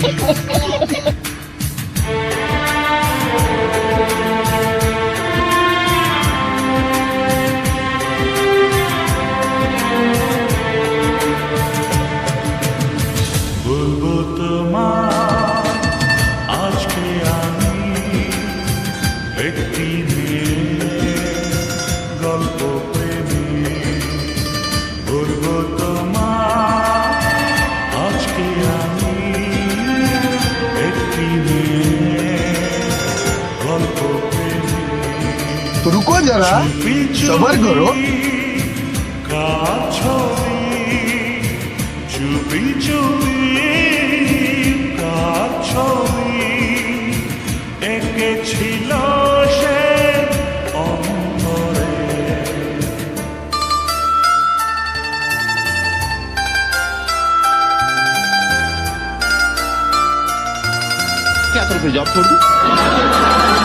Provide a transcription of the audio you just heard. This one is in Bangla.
Ha ha ha ha ha! तो रुको जरा सबर करो तरफ से जॉब छोड़ दूँ